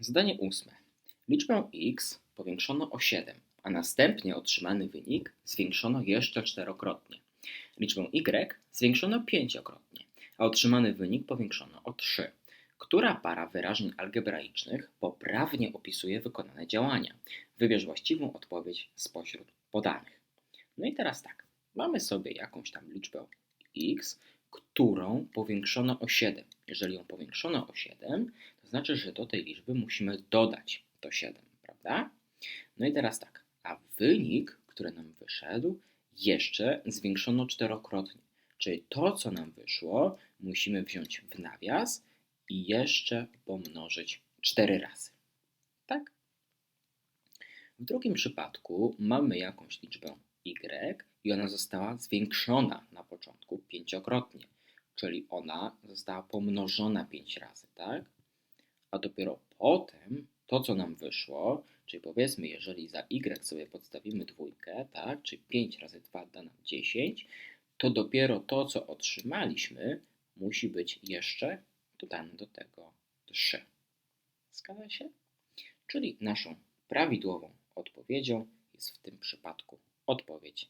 Zadanie ósme. Liczbę x powiększono o 7, a następnie otrzymany wynik zwiększono jeszcze czterokrotnie. Liczbę y zwiększono pięciokrotnie, a otrzymany wynik powiększono o 3. Która para wyrażeń algebraicznych poprawnie opisuje wykonane działania? Wybierz właściwą odpowiedź spośród podanych. No i teraz tak, mamy sobie jakąś tam liczbę x, którą powiększono o 7. Jeżeli ją powiększono o 7, to znaczy, że do tej liczby musimy dodać to 7, prawda? No i teraz tak, a wynik, który nam wyszedł, jeszcze zwiększono czterokrotnie. Czyli to, co nam wyszło, musimy wziąć w nawias i jeszcze pomnożyć 4 razy. Tak? W drugim przypadku mamy jakąś liczbę i ona została zwiększona na początku pięciokrotnie, czyli ona została pomnożona 5 razy, tak? A dopiero potem to, co nam wyszło, czyli powiedzmy, jeżeli za y sobie podstawimy dwójkę, tak, czyli 5 razy 2 da nam 10, to dopiero to, co otrzymaliśmy, musi być jeszcze dodane do tego 3. Zgadza się? Czyli naszą prawidłową odpowiedzią jest w tym przypadku odpowiedź